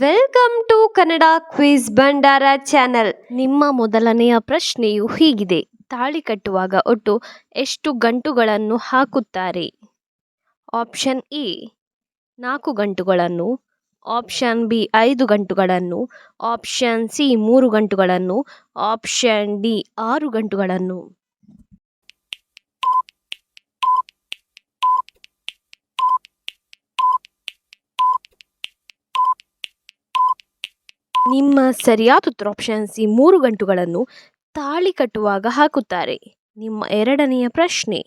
Welcome to Kannada quiz Bhandara channel. ನಿಮ್ಮ ಮೊದಲನೆಯ ಪ್ರಶ್ನೆಯು ಹೀಗಿದೆ. ತಾಳಿ ಕಟ್ಟುವಾಗ ಒಟ್ಟು ಎಷ್ಟು ಗಂಟುಗಳನ್ನು ಹಾಕುತ್ತಾರೆ? ಆಪ್ಷನ್ ಎ, ನಾಲ್ಕು ಗಂಟುಗಳನ್ನು. ಆಪ್ಷನ್ ಬಿ, ಐದು ಗಂಟುಗಳನ್ನು. ಆಪ್ಷನ್ ಸಿ, ಮೂರು ಗಂಟುಗಳನ್ನು. ಆಪ್ಷನ್ ಡಿ, ಆರು ಗಂಟುಗಳನ್ನು. ನಿಮ್ಮ ಸರಿಯಾದ ಉತ್ತರ ಆಪ್ಷನ್ ಸಿ ಮೂರು ಗಂಟುಗಳನ್ನು ತಾಳಿ ಕಟ್ಟುವಾಗ ಹಾಕುತ್ತಾರೆ. ನಿಮ್ಮ ಎರಡನೆಯ ಪ್ರಶ್ನೆ,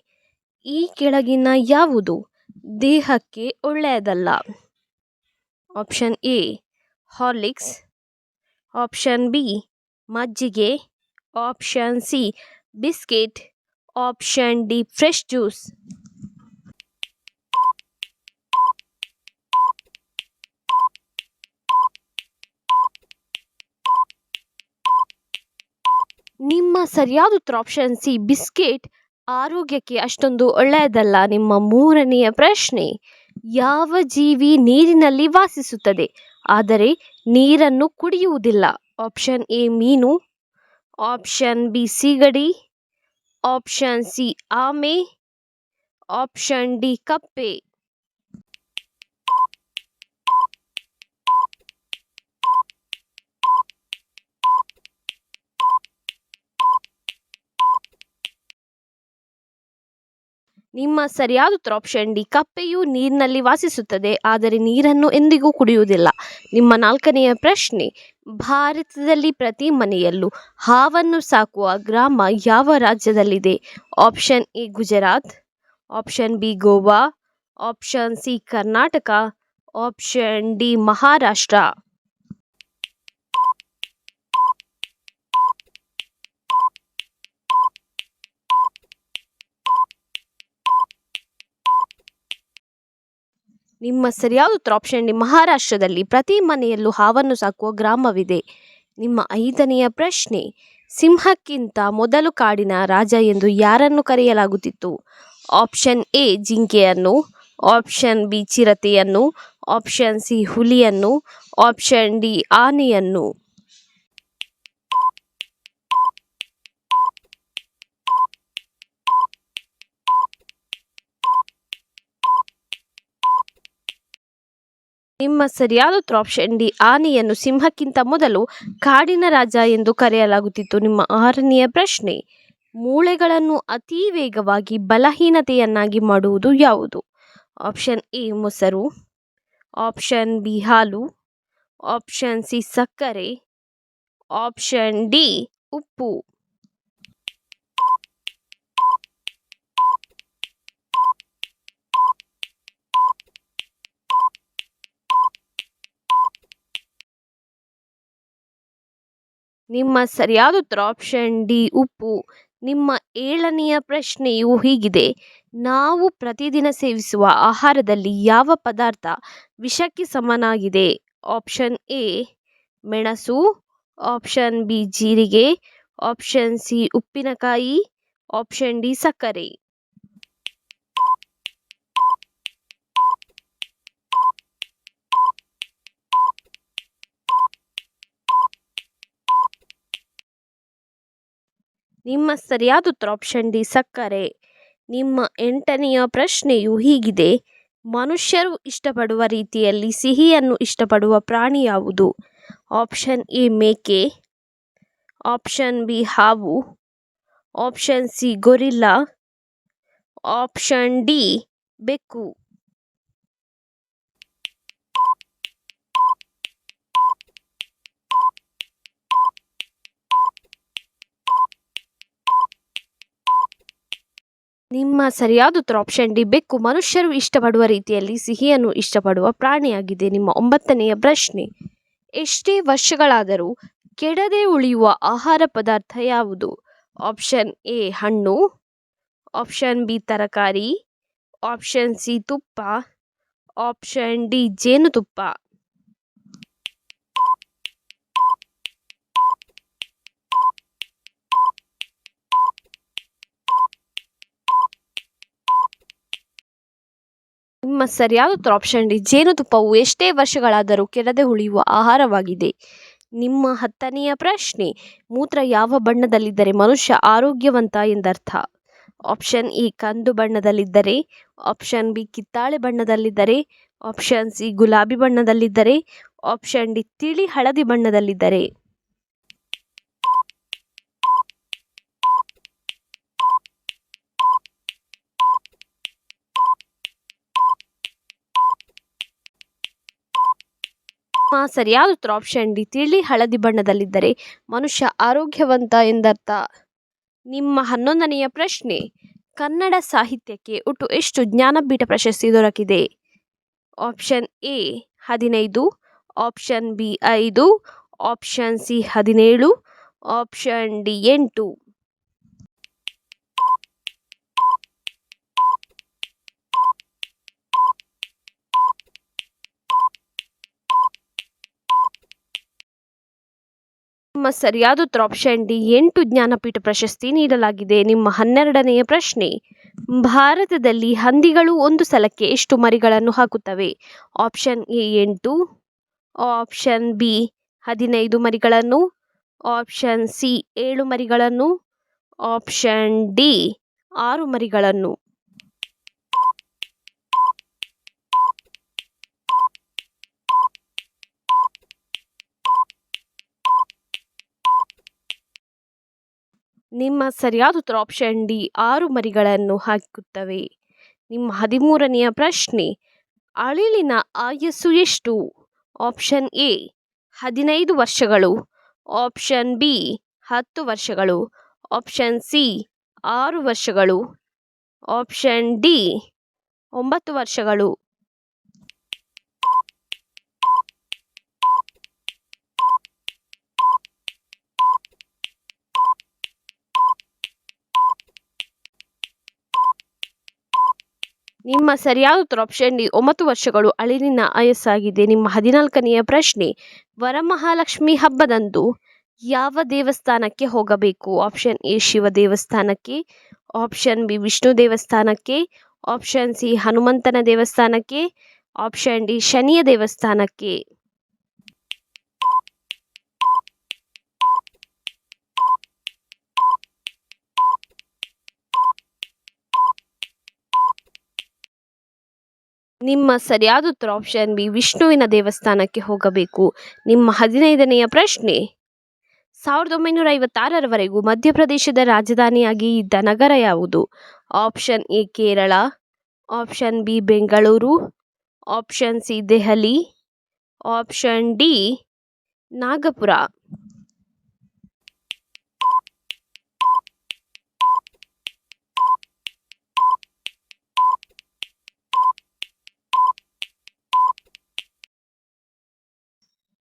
ಈ ಕೆಳಗಿನ ಯಾವುದು? ದೇಹಕ್ಕೆ ಒಳ್ಳೆಯದಲ್ಲ. Option A, Horlicks. Option B, ಮಜ್ಜಿಗೆ. Option C, biscuit. Option D, fresh juice. ನಿಮ್ಮ ಸರಿಯಾದ ಉತ್ತರ ಆಪ್ಷನ್ ಸಿ ಬಿಸ್ಕೆಟ್ ಆರೋಗ್ಯಕ್ಕೆ ಅಷ್ಟೊಂದು ಒಳ್ಳೆಯದಲ್ಲ. ನಿಮ್ಮ ಮೂರನೆಯ ಪ್ರಶ್ನೆ, ಯಾವ ಜೀವಿ ನೀರಿನಲ್ಲಿ ವಾಸಿಸುತ್ತದೆ? ಆದರೆ ನೀರನ್ನು ಕುಡಿಯುವುದಿಲ್ಲ. ಆಪ್ಷನ್ ಎ ಮೀನು. ಆಪ್ಷನ್ ಬಿ ಸಿಗಡಿ. ಆಪ್ಷನ್ ಸಿ ಆಮೆ. ಆಪ್ಷನ್ ಡಿ ಕಪ್ಪೆ. ನಿಮ್ಮ ಸರಿಯಾದ ಉತ್ತರ ಆಪ್ಷನ್ ಡಿ, ಕಪ್ಪೆಯು ನೀರಿನಲ್ಲಿ ವಾಸಿಸುತ್ತದೆ, ಆದರೆ ನೀರನ್ನು ಎಂದಿಗೂ ಕುಡಿಯುವುದಿಲ್ಲ. ನಿಮ್ಮ ನಾಲ್ಕನೆಯ ಪ್ರಶ್ನೆ, ಭಾರತದಲ್ಲಿ ಪ್ರತಿ ಮನೆಯಲ್ಲೂ ಹಾವನ್ನು ಸಾಕುವ ಗ್ರಾಮ ಯಾವ ರಾಜ್ಯದಲ್ಲಿದೆ? Option A, Gujarat option B, Goa option C, Karnataka option D, Maharashtra. ನಿಮ್ಮ ಸರಿಯಾದ ಉತ್ತರ ಆಪ್ಷನ್ ಡಿ ಮಹಾರಾಷ್ಟ್ರದಲ್ಲಿ ಪ್ರತಿ ಮನೆಯಲ್ಲೂ ಹಾವನ್ನು ಸಾಕುವ ಗ್ರಾಮವಿದೆ. ನಿಮ್ಮ ಐದನೆಯ ಪ್ರಶ್ನೆ, ಸಿಂಹಕ್ಕಿಂತ ಮೊದಲು ಕಾಡಿನ ರಾಜ ಎಂದು ಯಾರನ್ನು ಕರೆಯಲಾಗುತ್ತಿತ್ತು? ಆಪ್ಷನ್ ಎ ಜಿಂಕೆಯನ್ನು ಆಪ್ಷನ್ ಬಿ ಚಿರತೆಯನ್ನು ಆಪ್ಷನ್ ಸಿ ಹುಲಿಯನ್ನು ಆಪ್ಷನ್ ಡಿ ಆನೆಯನ್ನು. ನಿಮ್ಮ ಸರಿಯಾದ ಉತ್ತರ ಆಪ್ಷನ್ ಡಿ ಆನೆಯನ್ನು ಸಿಂಹಕ್ಕಿಂತ ಮೊದಲು ಕಾಡಿನ ರಾಜ ಎಂದು ಕರೆಯಲಾಗುತ್ತಿತ್ತು. ನಿಮ್ಮ ಆರನೆಯ ಪ್ರಶ್ನೆ, ಮೂಳೆಗಳನ್ನು ಅತಿ ವೇಗವಾಗಿ ಬಲಹೀನತೆಯನ್ನಾಗಿ ಮಾಡುವುದು ಯಾವುದು? ಆಪ್ಷನ್ ಎ, ಮೊಸರು. ಆಪ್ಷನ್ ಬಿ, ಹಾಲು. ಆಪ್ಷನ್ ಸಿ, ಸಕ್ಕರೆ. ಆಪ್ಷನ್ ಡಿ, ಉಪ್ಪು. ನಿಮ್ಮ ಸರಿಯಾದ ಉತ್ತರ ಆಪ್ಷನ್ ಡಿ ಉಪ್ಪು. ನಿಮ್ಮ ಏಳನೆಯ ಪ್ರಶ್ನೆಯು ಹೀಗಿದೆ. ನಾವು ಪ್ರತಿದಿನ ಸೇವಿಸುವ ಆಹಾರದಲ್ಲಿ ಯಾವ ಪದಾರ್ಥ ವಿಷಕ್ಕೆ ಸಮನಾಗಿದೆ? ಆಪ್ಷನ್ ಎ ಮೆಣಸು. ಆಪ್ಷನ್ ಬಿ ಜೀರಿಗೆ. ಆಪ್ಷನ್ ಸಿ ಉಪ್ಪಿನಕಾಯಿ. ಆಪ್ಷನ್ ಡಿ ಸಕ್ಕರೆ. ನಿಮ್ಮ ಸರಿಯಾದ ಉತ್ತರ ಆಪ್ಷನ್ ಡಿ, ಸಕ್ಕರೆ. ನಿಮ್ಮ ಎಂಟನೆಯ ಪ್ರಶ್ನೆಯು ಹೀಗಿದೆ. ಮನುಷ್ಯರು ಇಷ್ಟಪಡುವ ರೀತಿಯಲ್ಲಿ ಸಿಹಿಯನ್ನು ಇಷ್ಟಪಡುವ ಪ್ರಾಣಿ ಯಾವುದು? ಆಪ್ಷನ್ ಎ, ಮೇಕೆ. ಆಪ್ಷನ್ ಬಿ, ಹಾವು. Option C, gorilla. Option D, ಬೆಕ್ಕು. ನಿಮ್ಮ ಸರಿಯಾದ ಉತ್ತರ ಆಪ್ಷನ್ ಡಿ ಬೆಕ್ಕು. ಮನುಷ್ಯರು ಇಷ್ಟಪಡುವ ರೀತಿಯಲ್ಲಿ ಸಿಹಿಯನ್ನು ಇಷ್ಟಪಡುವ ಪ್ರಾಣಿಯಾಗಿದೆ. ನಿಮ್ಮ ಒಂಬತ್ತನೆಯ ಪ್ರಶ್ನೆ. ಎಷ್ಟೇ ವರ್ಷಗಳಾದರೂ ಕೆಡದೆ ಉಳಿಯುವ ಆಹಾರ ಪದಾರ್ಥ ಯಾವುದು? ಆಪ್ಷನ್ ಎ ಹಣ್ಣು. ಆಪ್ಷನ್ ಬಿ ತರಕಾರಿ. ಆಪ್ಷನ್ ಸಿ ತುಪ್ಪ. ಆಪ್ಷನ್ ಡಿ ಜೇನುತುಪ್ಪ. ನಿಮ್ಮ ಸರಿಯಾದ ಆಪ್ಷನ್ ಡಿ ಜೇನುತುಪ್ಪವು ಎಷ್ಟೇ ವರ್ಷಗಳಾದರೂ ಕೆಡದೆ ಉಳಿಯುವ ಆಹಾರವಾಗಿದೆ. ನಿಮ್ಮ ಹತ್ತನೆಯ ಪ್ರಶ್ನೆ. ಮೂತ್ರ ಯಾವ ಬಣ್ಣದಲ್ಲಿದ್ದರೆ ಮನುಷ್ಯ ಆರೋಗ್ಯವಂತ ಎಂದರ್ಥ? ಆಪ್ಷನ್ ಇ ಕಂದು ಬಣ್ಣದಲ್ಲಿದ್ದರೆ. Option B. ಕಿತ್ತಾಳೆ ಬಣ್ಣದಲ್ಲಿದ್ದರೆ. Option C. ಗುಲಾಬಿ ಬಣ್ಣದಲ್ಲಿದ್ದರೆ. Option D. ತಿಳಿ ಹಳದಿ ಬಣ್ಣದಲ್ಲಿದ್ದರೆ ನಿಮ್ಮ ಸರಿಯಾದ ಉತ್ತರ ಆಪ್ಷನ್ ಡಿ ತಿಳಿ ಹಳದಿ ಬಣ್ಣದಲ್ಲಿದ್ದರೆ ಮನುಷ್ಯ ಆರೋಗ್ಯವಂತ ಎಂದರ್ಥ. ನಿಮ್ಮ ಹನ್ನೊಂದನೆಯ ಪ್ರಶ್ನೆ, ಕನ್ನಡ ಸಾಹಿತ್ಯಕ್ಕೆ ಒಟ್ಟು ಎಷ್ಟು ಜ್ಞಾನಪೀಠ ಪ್ರಶಸ್ತಿ ದೊರಕಿದೆ? ಆಪ್ಷನ್ ಎ ಹದಿನೈದು ಆಪ್ಷನ್ ಬಿ ಐದು ಆಪ್ಷನ್ ಸಿ ಹದಿನೇಳು ಆಪ್ಷನ್ ಡಿ ಎಂಟು. ನಿಮ್ಮ ಸರಿಯಾದ ಉತ್ತರ ಆಪ್ಷನ್ ಡಿ ಎಂಟು ಜ್ಞಾನಪೀಠ ಪ್ರಶಸ್ತಿ ನೀಡಲಾಗಿದೆ. ನಿಮ್ಮ ಹನ್ನೆರಡನೆಯ ಪ್ರಶ್ನೆ, ಭಾರತದಲ್ಲಿ ಹಂದಿಗಳು ಒಂದು ಸಲಕ್ಕೆ ಎಷ್ಟು ಮರಿಗಳನ್ನು ಹಾಕುತ್ತವೆ? ಆಪ್ಷನ್ ಎ ಎಂಟು, ಆಪ್ಷನ್ ಬಿ ಹದಿನೈದು ಮರಿಗಳನ್ನು, ಆಪ್ಷನ್ ಸಿ ಏಳು ಮರಿಗಳನ್ನು, ಆಪ್ಷನ್ ಡಿ ಆರು ಮರಿಗಳನ್ನು. ನಿಮ್ಮ ಸರಿಯಾದ ಉತ್ತರ ಆಪ್ಷನ್ ಡಿ ಆರು ಮರಿಗಳನ್ನು ಹಾಕುತ್ತವೆ. ನಿಮ್ಮ ಹದಿಮೂರನೆಯ ಪ್ರಶ್ನೆ, ಅಳಿಲಿನ ಆಯಸ್ಸು ಎಷ್ಟು? ಆಪ್ಷನ್ ಎ ಹದಿನೈದು ವರ್ಷಗಳು. ಆಪ್ಷನ್ ಬಿ ಹತ್ತು ವರ್ಷಗಳು. ಆಪ್ಷನ್ ಸಿ ಆರು ವರ್ಷಗಳು. ಆಪ್ಷನ್ ಡಿ ಒಂಬತ್ತು ವರ್ಷಗಳು. ನಿಮ್ಮ ಸರಿಯಾದ ಉತ್ತರ ಆಪ್ಷನ್ ಡಿ ಒಂಬತ್ತು ವರ್ಷಗಳು ಅಳಿಲಿನ ಆಯಸ್ಸಾಗಿದೆ. ನಿಮ್ಮ ಹದಿನಾಲ್ಕನೆಯ ಪ್ರಶ್ನೆ, ವರಮಹಾಲಕ್ಷ್ಮಿ ಹಬ್ಬದಂದು ಯಾವ ದೇವಸ್ಥಾನಕ್ಕೆ ಹೋಗಬೇಕು? ಆಪ್ಷನ್ ಎ, ಶಿವ ದೇವಸ್ಥಾನಕ್ಕೆ, ಆಪ್ಷನ್ ಬಿ, ವಿಷ್ಣು ದೇವಸ್ಥಾನಕ್ಕೆ, ಆಪ್ಷನ್ ಸಿ, ಹನುಮಂತನ ದೇವಸ್ಥಾನಕ್ಕೆ, ಆಪ್ಷನ್ ಡಿ, ಶನಿಯ ದೇವಸ್ಥಾನಕ್ಕೆ. ನಿಮ್ಮ ಸರಿಯಾದ ಉತ್ತರ ಆಪ್ಷನ್ ಬಿ ವಿಷ್ಣುವಿನ ದೇವಸ್ಥಾನಕ್ಕೆ ಹೋಗಬೇಕು. ನಿಮ್ಮ ಹದಿನೈದನೆಯ ಪ್ರಶ್ನೆ. ಸಾವಿರದ ಒಂಬೈನೂರ ಐವತ್ತಾರರವರೆಗೂ ಮಧ್ಯಪ್ರದೇಶದ ರಾಜಧಾನಿಯಾಗಿ ಇದ್ದ ನಗರ ಯಾವುದು? Option A Kerala. Option B Bengaluru. Option C Delhi. Option D Nagpur.